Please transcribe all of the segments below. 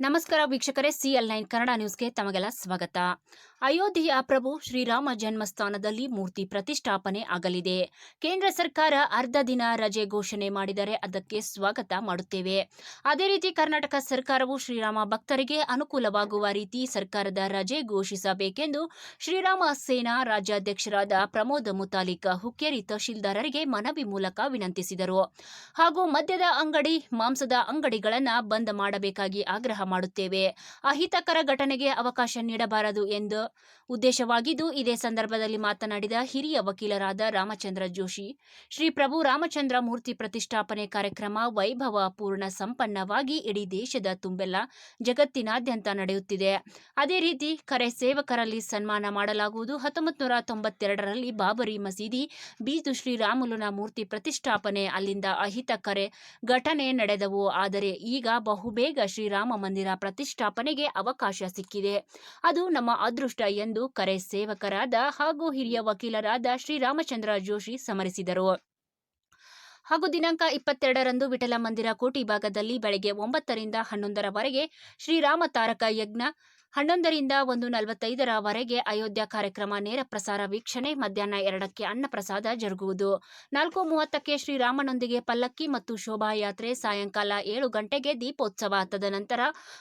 ನಮಸ್ಕಾರ ವೀಕ್ಷಕರೇ CL nine Kannada ನ್ಯೂಸ್ಗೆ ತಮಗೆಲ್ಲ ಸ್ವಾಗತ. ಅಯೋಧ್ಯೆಯ ಪ್ರಭು ಶ್ರೀರಾಮ ಜನ್ಮಸ್ಥಾನದಲ್ಲಿ ಮೂರ್ತಿ ಪ್ರತಿಷ್ಠಾಪನೆ ಆಗಲಿದೆ. ಕೇಂದ್ರ ಸರ್ಕಾರ ಅರ್ಧ ದಿನ ರಜೆ ಘೋಷಣೆ ಮಾಡಿದರೆ ಅದಕ್ಕೆ ಸ್ವಾಗತ ಮಾಡುತ್ತೇವೆ. ಅದೇ ರೀತಿ ಕರ್ನಾಟಕ ಸರ್ಕಾರವು ಶ್ರೀರಾಮ ಭಕ್ತರಿಗೆ ಅನುಕೂಲವಾಗುವ ರೀತಿ ಸರ್ಕಾರದ ರಜೆ ಘೋಷಿಸಬೇಕೆಂದು ಶ್ರೀರಾಮ ಸೇನಾ ರಾಜ್ಯಾಧ್ಯಕ್ಷರಾದ ಪ್ರಮೋದ್ ಮುತಾಲಿಕ್ ಹುಕ್ಕೇರಿ ತಹಶೀಲ್ದಾರರಿಗೆ ಮನವಿ ಮೂಲಕ ವಿನಂತಿಸಿದರು. ಹಾಗೂ ಮದ್ಯದ ಅಂಗಡಿ, ಮಾಂಸದ ಅಂಗಡಿಗಳನ್ನು ಬಂದ್ ಮಾಡಬೇಕಾಗಿ ಆಗ್ರಹ ಮಾಡುತ್ತೇವೆ. ಅಹಿತಕರ ಘಟನೆಗೆ ಅವಕಾಶ ನೀಡಬಾರದು ಎಂದು ಉದ್ದೇಶವಾಗಿದ್ದು, ಇದೇ ಸಂದರ್ಭದಲ್ಲಿ ಮಾತನಾಡಿದ ಹಿರಿಯ ವಕೀಲರಾದ ರಾಮಚಂದ್ರ ಜೋಶಿ, ಶ್ರೀ ಪ್ರಭು ರಾಮಚಂದ್ರ ಮೂರ್ತಿ ಪ್ರತಿಷ್ಠಾಪನೆ ಕಾರ್ಯಕ್ರಮ ವೈಭವ ಪೂರ್ಣ ಸಂಪನ್ನವಾಗಿ ಇಡೀ ದೇಶದ ತುಂಬೆಲ್ಲ ಜಗತ್ತಿನಾದ್ಯಂತ ನಡೆಯುತ್ತಿದೆ. ಅದೇ ರೀತಿ ಕರೆ ಸೇವಕರಲ್ಲಿ ಸನ್ಮಾನ ಮಾಡಲಾಗುವುದು. ಹತ್ತೊಂಬತ್ತು ನೂರ ತೊಂಬತ್ತೆರಡರಲ್ಲಿ ಬಾಬರಿ ಮಸೀದಿ, ಬೀದು ಶ್ರೀರಾಮುಲುನ ಮೂರ್ತಿ ಪ್ರತಿಷ್ಠಾಪನೆ, ಅಲ್ಲಿಂದ ಅಹಿತಕರೆ ಘಟನೆ ನಡೆದವು. ಆದರೆ ಈಗ ಬಹುಬೇಗ ಶ್ರೀರಾಮ ಮಂದಿರ ಪ್ರತಿಷ್ಠಾಪನೆಗೆ ಅವಕಾಶ ಸಿಕ್ಕಿದೆ. ಅದು ನಮ್ಮ ಅದೃಷ್ಟ ಎಂದು ಕರೆ ಸೇವಕರಾದ ಹಾಗೂ ಹಿರಿಯ ವಕೀಲರಾದ ಶ್ರೀರಾಮಚಂದ್ರ ಜೋಶಿ ಸಮರಿಸಿದರು. ಹಾಗೂ ದಿನಾಂಕ ಇಪ್ಪತ್ತೆರಡರಂದು ವಿಠಲ ಮಂದಿರ ಕೋಟಿ ಭಾಗದಲ್ಲಿ ಬೆಳಗ್ಗೆ ಒಂಬತ್ತರಿಂದ ಹನ್ನೊಂದರವರೆಗೆ ಶ್ರೀರಾಮ ತಾರಕ ಯಜ್ಞ ಹನ್ನೊಂದರಿಂದ ಒಂದು ನಲವತ್ತೈದರವರೆಗೆ ಅಯೋಧ್ಯ ಕಾರ್ಯಕ್ರಮ ನೇರ ಪ್ರಸಾರ ವೀಕ್ಷಣೆ, ಮಧ್ಯಾಹ್ನ ಎರಡಕ್ಕೆ ಅನ್ನಪ್ರಸಾದ ಜರುಗುವುದು. ನಾಲ್ಕು ಮೂವತ್ತಕ್ಕೆ ಶ್ರೀರಾಮನೊಂದಿಗೆ ಪಲ್ಲಕ್ಕಿ ಮತ್ತು ಶೋಭಾಯಾತ್ರೆ, ಸಾಯಂಕಾಲ ಏಳು ಗಂಟೆಗೆ ದೀಪೋತ್ಸವ ತದನಂತರ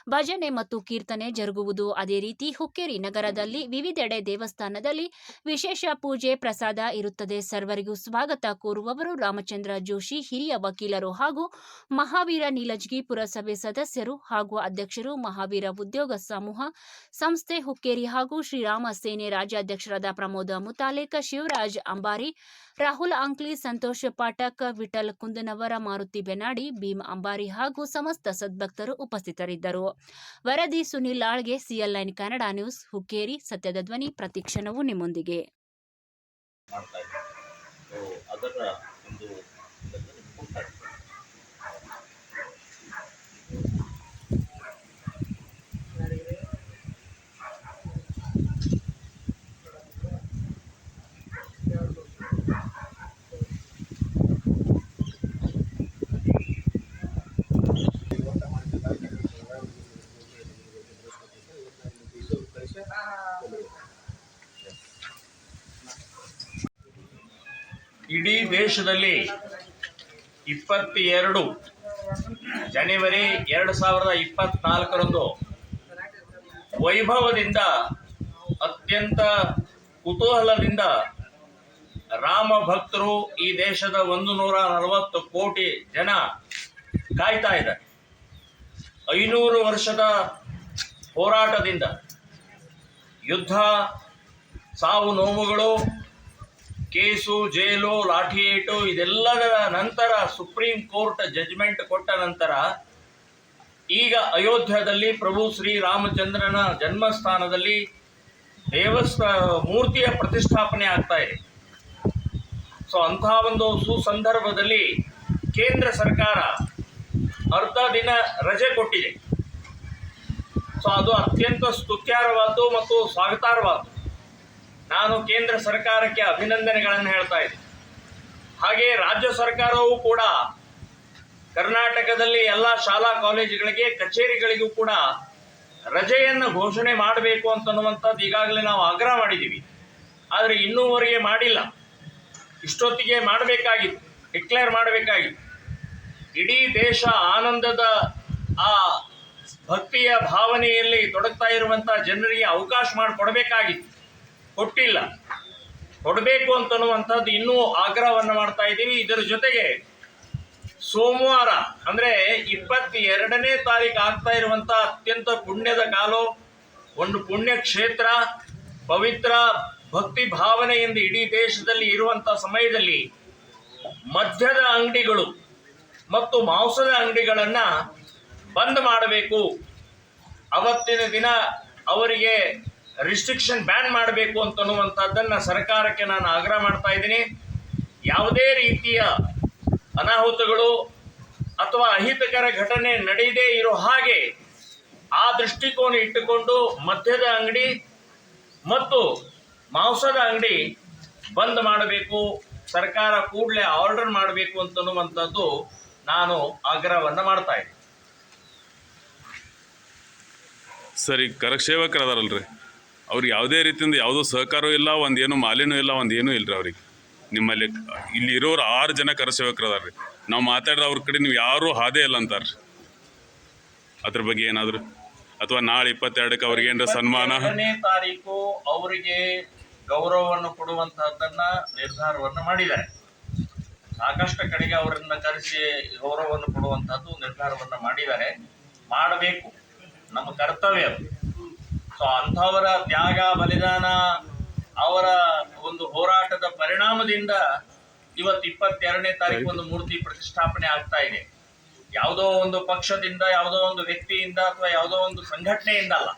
ಭಜನೆ ಮತ್ತು ಕೀರ್ತನೆ ಜರುಗುವುದು. ಅದೇ ರೀತಿ ಹುಕ್ಕೇರಿ ನಗರದಲ್ಲಿ ವಿವಿಧೆಡೆ ದೇವಸ್ಥಾನದಲ್ಲಿ ವಿಶೇಷ ಪೂಜೆ ಪ್ರಸಾದ ಇರುತ್ತದೆ. ಸರ್ವರಿಗೂ ಸ್ವಾಗತ ಕೋರುವವರು ರಾಮಚಂದ್ರ ಜೋಶಿ, ಹಿರಿಯ ವಕೀಲರು ಹಾಗೂ ಮಹಾವೀರ ನೀಲಜ್ಗಿ ಪುರಸಭೆ ಸದಸ್ಯರು ಹಾಗೂ ಅಧ್ಯಕ್ಷರು. ಮಹಾವೀರ ಉದ್ಯೋಗ ಸಮೂಹ ಸಂಸ್ಥೆ ಹುಕ್ಕೇರಿ ಹಾಗೂ ಶ್ರೀರಾಮ ಸೇನೆ ರಾಜ್ಯಾಧ್ಯಕ್ಷರಾದ ಪ್ರಮೋದ ಮುತಾಲೇಕ, ಶಿವರಾಜ್ ಅಂಬಾರಿ, ರಾಹುಲ್ ಅಂಕ್ಲಿ, ಸಂತೋಷ್ ಪಾಠಕ್, ವಿಠಲ್ ಕುಂದನವರ, ಮಾರುತಿ ಬೆನಾಡಿ ಭೀಮ್ ಅಂಬಾರಿ ಹಾಗೂ ಸಮಸ್ತ ಸದ್ಭಕ್ತರು ಉಪಸ್ಥಿತರಿದ್ದರು. ವರದಿ Sunil Alge C L N nine Kannada news, Hukkeri, ಸತ್ಯದ ಧ್ವನಿ ಪ್ರತಿಕ್ಷಣವು ನಿಮ್ಮೊಂದಿಗೆ. ಇಡೀ ದೇಶದಲ್ಲಿ ಇಪ್ಪತ್ತೆರಡು ಜನವರಿ ಎರಡು ಸಾವಿರದ ಇಪ್ಪತ್ನಾಲ್ಕರಂದು ವೈಭವದಿಂದ ಅತ್ಯಂತ ಕುತೂಹಲದಿಂದ ರಾಮ ಭಕ್ತರು ಈ ದೇಶದ ಒಂದು ನೂರ ನಲವತ್ತು ಕೋಟಿ ಜನ ಕಾಯ್ತಾ ಇದ್ದಾರೆ. ಐನೂರು ವರ್ಷದ ಹೋರಾಟದಿಂದ ಯುದ್ಧ, ಸಾವು ನೋವುಗಳು ಕೇಸು, ಜೈಲು, ಲಾಠಿ ಏಟು ಇದೆಲ್ಲದರ ನಂತರ ಸುಪ್ರೀಂ ಕೋರ್ಟ್ ಜಜ್ಮೆಂಟ್ ಕೊಟ್ಟ ನಂತರ ಈಗ ಅಯೋಧ್ಯದಲ್ಲಿ ಪ್ರಭು ಶ್ರೀ ರಾಮಚಂದ್ರನ ಜನ್ಮಸ್ಥಾನದಲ್ಲಿ ದೇವಸ್ಥ, ಮೂರ್ತಿಯ ಪ್ರತಿಷ್ಠಾಪನೆ ಆಗ್ತಾ ಇದೆ. ಸೊ ಅಂತಹ ಒಂದು ಸುಸಂದರ್ಭದಲ್ಲಿ ಕೇಂದ್ರ ಸರ್ಕಾರ ಅರ್ಧ ದಿನ ರಜೆ ಕೊಟ್ಟಿದೆ. ಸೊ ಅದು ಅತ್ಯಂತ ಸ್ತುತ್ಯಾರ್ಹವಾದ್ದು ಮತ್ತು ಸ್ವಾಗತಾರ್ಹವಾದ್ದು. ನಾನು ಕೇಂದ್ರ ಸರ್ಕಾರಕ್ಕೆ ಅಭಿನಂದನೆಗಳನ್ನು ಹೇಳ್ತಾ ಇದ್ದೆ ಹಾಗೆ ರಾಜ್ಯ ಸರ್ಕಾರವೂ ಕೂಡ ಕರ್ನಾಟಕದಲ್ಲಿ ಎಲ್ಲ ಶಾಲಾ ಕಾಲೇಜುಗಳಿಗೆ, ಕಚೇರಿಗಳಿಗೂ ಕೂಡ ರಜೆಯನ್ನು ಘೋಷಣೆ ಮಾಡಬೇಕು ಅಂತನ್ನುವಂಥದ್ದು ಈಗಾಗಲೇ ನಾವು ಆಗ್ರಹ ಮಾಡಿದ್ದೀವಿ. ಆದರೆ ಇನ್ನೂವರೆಗೆ ಮಾಡಿಲ್ಲ. ಇಷ್ಟೊತ್ತಿಗೆ ಮಾಡಬೇಕಾಗಿತ್ತು, ಡಿಕ್ಲೇರ್ ಮಾಡಬೇಕಾಗಿತ್ತು. ಇಡೀ ದೇಶ ಆನಂದದ ಆ ಭಕ್ತಿಯ ಭಾವನೆಯಲ್ಲಿ ತೊಡಗ್ತಾ ಇರುವಂಥ ಜನರಿಗೆ ಅವಕಾಶ ಮಾಡಿಕೊಡ್ಬೇಕಾಗಿತ್ತು. ಕೊಟ್ಟಿಲ್ಲ. ಕೊಡಬೇಕು ಅಂತನ್ನುವಂಥದ್ದು ಇನ್ನೂ ಆಗ್ರಹವನ್ನು ಮಾಡ್ತಾ ಇದ್ದೀವಿ. ಇದರ ಜೊತೆಗೆ ಸೋಮವಾರ, ಅಂದರೆ ಇಪ್ಪತ್ತೆರಡನೇ ತಾರೀಕು ಆಗ್ತಾ ಇರುವಂಥ ಅತ್ಯಂತ ಪುಣ್ಯದ ಕಾಲ, ಒಂದು ಪುಣ್ಯ ಕ್ಷೇತ್ರ ಪವಿತ್ರ ಭಕ್ತಿ ಭಾವನೆಯಿಂದ ಇಡೀ ದೇಶದಲ್ಲಿ ಇರುವಂಥ ಸಮಯದಲ್ಲಿ ಮದ್ಯದ ಅಂಗಡಿಗಳು ಮತ್ತು ಮಾಂಸದ ಅಂಗಡಿಗಳನ್ನು ಬಂದ್ ಮಾಡಬೇಕು. ಅವತ್ತಿನ ದಿನ ಅವರಿಗೆ ರಿಸ್ಟ್ರಿಕ್ಷನ್ ಬ್ಯಾನ್ ಮಾಡಬೇಕು ಅಂತನ್ನುವಂಥದ್ದನ್ನು ಸರ್ಕಾರಕ್ಕೆ ನಾನು ಆಗ್ರಹ ಮಾಡ್ತಾ ಇದ್ದೀನಿ. ಯಾವುದೇ ರೀತಿಯ ಅನಾಹುತಗಳು ಅಥವಾ ಅಹಿತಕರ ಘಟನೆ ನಡೆಯದೇ ಇರೋ ಹಾಗೆ ಆ ದೃಷ್ಟಿಕೋನ ಇಟ್ಟುಕೊಂಡು ಮದ್ಯದ ಅಂಗಡಿ ಮತ್ತು ಮಾಂಸದ ಅಂಗಡಿ ಬಂದ್ ಮಾಡಬೇಕು, ಸರ್ಕಾರ ಕೂಡಲೇ ಆರ್ಡರ್ ಮಾಡಬೇಕು ಅಂತನ್ನುವಂಥದ್ದು ನಾನು ಆಗ್ರಹವನ್ನು ಮಾಡ್ತಾ ಇದ್ದೀನಿ. ಸರಿ, ಕರಕ್ಷೇವಕರದಾರಲ್ರಿ. ಅವ್ರಿಗೆ ಯಾವುದೇ ರೀತಿಯಿಂದ ಯಾವುದೋ ಸಹಕಾರವೂ ಇಲ್ಲ ಒಂದೇನು ಏನು ಇಲ್ಲ ಒಂದೇನು ಇಲ್ಲ ರೀ ಅವ್ರಿಗೆ. ನಿಮ್ಮಲ್ಲಿ ಇಲ್ಲಿ ಇರೋರು ಆರು ಜನ ಕರಸೇವಕರು ಅದಾರ ರೀ ನಾವು ಮಾತಾಡಿದ್ರೆ ಅವ್ರ ಕಡೆ ನೀವು ಯಾರೂ ಹಾದೇ ಇಲ್ಲ ಅಂತಾರೆ ಅದ್ರ ಬಗ್ಗೆ ಏನಾದರೂ? ಅಥವಾ ನಾಳೆ ಇಪ್ಪತ್ತೆರಡಕ್ಕೆ ಅವ್ರಿಗೆ ಏನಾರ ಸನ್ಮಾನ? ತಾರೀಕು ಅವರಿಗೆ ಗೌರವವನ್ನು ಕೊಡುವಂತಹದ್ದನ್ನ ನಿರ್ಧಾರವನ್ನು ಮಾಡಿದ್ದಾರೆ. ಸಾಕಷ್ಟು ಕಡೆಗೆ ಅವರನ್ನ ಕರೆಸಿ ಗೌರವವನ್ನು ಕೊಡುವಂತಹದ್ದು ನಿರ್ಧಾರವನ್ನು ಮಾಡಿದ್ದಾರೆ. ಮಾಡಬೇಕು. ನಮ್ಮ ಕರ್ತವ್ಯ ಸೊ ಅಂಥವರ ತ್ಯಾಗ, ಬಲಿದಾನ, ಅವರ ಒಂದು ಹೋರಾಟದ ಪರಿಣಾಮದಿಂದ ಇವತ್ತು ಇಪ್ಪತ್ತೆರಡನೇ ತಾರೀಕು ಒಂದು ಮೂರ್ತಿ ಪ್ರತಿಷ್ಠಾಪನೆ ಆಗ್ತಾ ಇದೆ. ಯಾವುದೋ ಒಂದು ಪಕ್ಷದಿಂದ, ಯಾವುದೋ ಒಂದು ವ್ಯಕ್ತಿಯಿಂದ ಅಥವಾ ಯಾವುದೋ ಒಂದು ಸಂಘಟನೆಯಿಂದ ಅಲ್ಲ,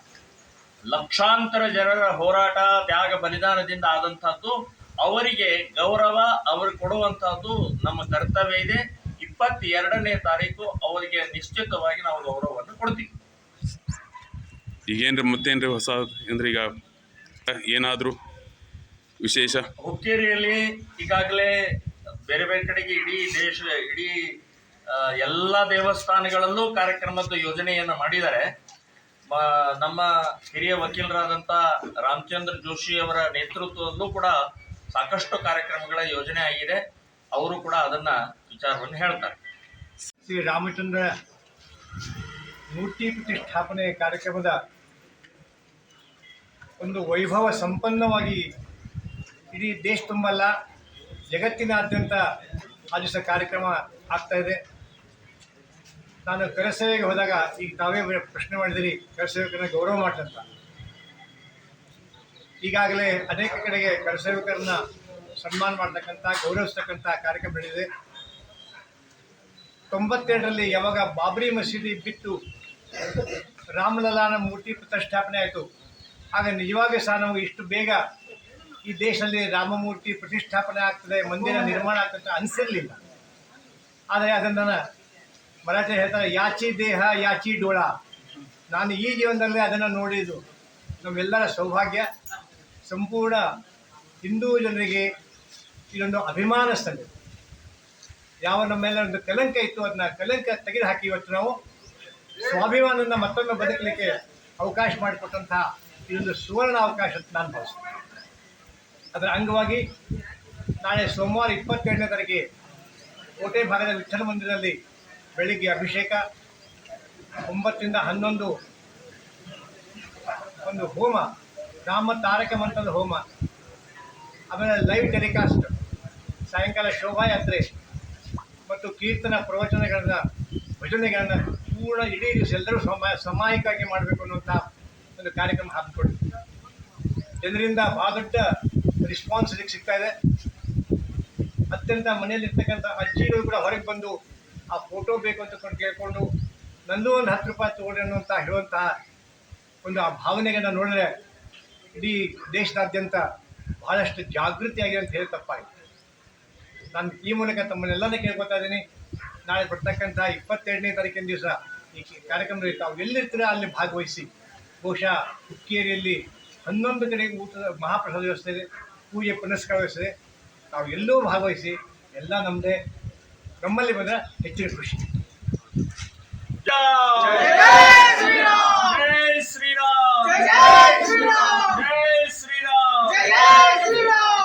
ಲಕ್ಷಾಂತರ ಜನರ ಹೋರಾಟ, ತ್ಯಾಗ, ಬಲಿದಾನದಿಂದ ಆದಂತಹದ್ದು ಅವರಿಗೆ ಗೌರವ, ಅವರು ಕೊಡುವಂತಹದ್ದು ನಮ್ಮ ಕರ್ತವ್ಯ ಇದೆ. ಇಪ್ಪತ್ತೆರಡನೇ ತಾರೀಕು ಅವರಿಗೆ ನಿಶ್ಚಿತವಾಗಿ ನಾವು ಗೌರವವನ್ನು ಕೊಡ್ತೀವಿ. ಈಗೇನ್ರಿ ಮತ್ತೇನ್ರಿ ಹೊಸ ಅಂದ್ರೆ ಈಗ? ಏನಾದರೂ ವಿಶೇಷ? ಹುಕ್ಕೇರಿಯಲ್ಲಿ ಈಗಾಗಲೇ ಬೇರೆ ಬೇರೆ ಕಡೆಗೆ ಇಡೀ ದೇಶ ಇಡೀ ಎಲ್ಲ ದೇವಸ್ಥಾನಗಳಲ್ಲೂ ಕಾರ್ಯಕ್ರಮದ ಯೋಜನೆಯನ್ನು ಮಾಡಿದ್ದಾರೆ. ಮ- ನಮ್ಮ ಹಿರಿಯ ವಕೀಲರಾದಂಥ ರಾಮಚಂದ್ರ ಜೋಶಿ ಅವರ ನೇತೃತ್ವದಲ್ಲೂ ಕೂಡ ಸಾಕಷ್ಟು ಕಾರ್ಯಕ್ರಮಗಳ ಯೋಜನೆ ಆಗಿದೆ. ಅವರು ಕೂಡ ಅದನ್ನು ವಿಚಾರವನ್ನು ಹೇಳ್ತಾರೆ. ಶ್ರೀ ರಾಮಚಂದ್ರ ಮೂರ್ತಿ ಪ್ರತಿಷ್ಠಾಪನೆ ಕಾರ್ಯಕ್ರಮದ ಒಂದು ವೈಭವ ಸಂಪನ್ನವಾಗಿ ಇಡೀ ದೇಶ ತುಂಬಲ್ಲ, ಜಗತ್ತಿನಾದ್ಯಂತ ಆ ಕಾರ್ಯಕ್ರಮ ಆಗ್ತಾ ಇದೆ. ನಾನು ಕರಸೇವೆಗೆ ಹೋದಾಗ ಈಗ ತಾವೇ ಪ್ರಶ್ನೆ ಮಾಡಿದಿರಿ, ಕರಸೇವಕರನ್ನ ಗೌರವ ಮಾಡಂತ ಈಗಾಗಲೇ ಅನೇಕ ಕಡೆಗೆ ಕರಸೇವಕರನ್ನ ಸನ್ಮಾನ ಮಾಡ್ತಕ್ಕಂಥ ಗೌರವಿಸ್ತಕ್ಕಂಥ ಕಾರ್ಯಕ್ರಮ ನಡೆದಿದೆ. ತೊಂಬತ್ತೆರಡರಲ್ಲಿ ಯಾವಾಗ ಬಾಬ್ರಿ ಮಸೀದಿ ಬಿಟ್ಟು ರಾಮಲಲಾನ ಮೂರ್ತಿ ಪ್ರತಿಷ್ಠಾಪನೆ ಆಯಿತು ಆಗ ನಿಜವಾಗಿ ಸಹ ನಮಗೆ ಇಷ್ಟು ಬೇಗ ಈ ದೇಶದಲ್ಲಿ ರಾಮಮೂರ್ತಿ ಪ್ರತಿಷ್ಠಾಪನೆ ಆಗ್ತದೆ, ಮಂದಿರ ನಿರ್ಮಾಣ ಆಗ್ತದೆ ಅನಿಸಿರಲಿಲ್ಲ. ಆದರೆ ಅದನ್ನು ಮರಾಠಿ ಹೇಳ್ತಾರೆ ಯಾಚಿ ದೇಹ, ಯಾಚಿ ಡೋಳ. ನಾನು ಈ ಜೀವನದಲ್ಲಿ ಅದನ್ನು ನೋಡಿದ್ದು. ನಮ್ಮೆಲ್ಲರ ಸೌಭಾಗ್ಯ. ಸಂಪೂರ್ಣ ಹಿಂದೂ ಜನರಿಗೆ ಇದೊಂದು ಅಭಿಮಾನ ಸ್ಥಳ ಯಾವ ನಮ್ಮ ಮೇಲೆ ಒಂದು ಕಲಂಕ ಇತ್ತು, ಅದನ್ನ ಕಲಂಕ ತೆಗೆದು ಹಾಕಿ ಇವತ್ತು ನಾವು ಸ್ವಾಭಿಮಾನನ ಮತ್ತೊಮ್ಮೆ ಬದುಕಲಿಕ್ಕೆ ಅವಕಾಶ ಮಾಡಿಕೊಟ್ಟಂತಹ ಇದೊಂದು ಸುವರ್ಣ ಅವಕಾಶ ಅಂತ ನಾನು ಭಾವಿಸ್ತೇನೆ. ಅದರ ಅಂಗವಾಗಿ ನಾಳೆ ಸೋಮವಾರ ಇಪ್ಪತ್ತೆರಡನೇ ತಾರೀಕಿಗೆ ಕೋಟೆ ಭಾಗದ ವಿಠಲ ಮಂದಿರದಲ್ಲಿ ಬೆಳಿಗ್ಗೆ ಅಭಿಷೇಕ, ಒಂಬತ್ತರಿಂದ ಹನ್ನೊಂದು ಒಂದು ಹೋಮ, ರಾಮ ತಾರಕ ಮಂತ್ರದ ಹೋಮ, ಆಮೇಲೆ ಲೈವ್ ಟೆಲಿಕಾಸ್ಟ್ ಸಾಯಂಕಾಲ ಶೋಭಾಯಾತ್ರೆ ಮತ್ತು ಕೀರ್ತನ ಪ್ರವಚನಗಳನ್ನ, ಭಜನೆಗಳನ್ನು ಪೂರ್ಣ ಇಡೀ ದಿವಸ ಎಲ್ಲರೂ ಸಮ, ಸಮಾಯಿಕವಾಗಿ ಮಾಡಬೇಕು ಅನ್ನುವಂಥ ಒಂದು ಕಾರ್ಯಕ್ರಮ ಹಾಕಿಕೊಡಿ ಜನರಿಂದ ಭಾಳ ದೊಡ್ಡ ರಿಸ್ಪಾನ್ಸ್ ಇದಕ್ಕೆ ಸಿಗ್ತಾ ಇದೆ. ಅತ್ಯಂತ ಮನೆಯಲ್ಲಿರ್ತಕ್ಕಂಥ ಅಜ್ಜಿಗಳು ಕೂಡ ಹೊರಗೆ ಬಂದು ಆ ಫೋಟೋ ಬೇಕು ಅಂತ ಕೊಂಡು ಕೇಳಿಕೊಂಡು, ನಂದು ಒಂದು ಹತ್ತು ರೂಪಾಯಿ ತಗೊಳ್ಳಿ ಅನ್ನುವಂಥ ಹೇಳುವಂತಹ ಒಂದು ಆ ಭಾವನೆಗಳನ್ನ ನೋಡಿದ್ರೆ ಇಡೀ ದೇಶದಾದ್ಯಂತ ಬಹಳಷ್ಟು ಜಾಗೃತಿಯಾಗಿದೆ ಅಂತ ಹೇಳಿ ತಪ್ಪಾಯಿತು. ನಾನು ಈ ಮೂಲಕ ತಮ್ಮನ್ನೆಲ್ಲನೇ ಕೇಳ್ಕೊತಾ ಇದ್ದೀನಿ. ನಾಳೆ ಬರ್ತಕ್ಕಂಥ ಇಪ್ಪತ್ತೆರಡನೇ ತಾರೀಕಿನ ದಿವಸ ಈ ಕಾರ್ಯಕ್ರಮದಲ್ಲಿ ತಾವು ಎಲ್ಲಿರ್ತೀರ ಅಲ್ಲಿ ಭಾಗವಹಿಸಿ ಬಹುಶಃ ಹುಕ್ಕೇರಿಯಲ್ಲಿ ಹನ್ನೊಂದು ಕಡೆ ಊಟದ ಮಹಾಪ್ರಸಾದ ವ್ಯವಸ್ಥೆ ಇದೆ ಪೂಜೆ ಪುನಸ್ಕಾರ ವ್ಯವಸ್ಥೆ ಇದೆ ನಾವು ಎಲ್ಲೂ ಭಾಗವಹಿಸಿ ಎಲ್ಲ ನಮ್ಮದೇ ನಮ್ಮಲ್ಲಿ ಬಂದರೆ ಹೆಚ್ಚಿನ ಖುಷಿ ಜೈ ಶ್ರೀರಾಮ್! ಶ್ರೀರಾಮ್! ಶ್ರೀರಾಮ್!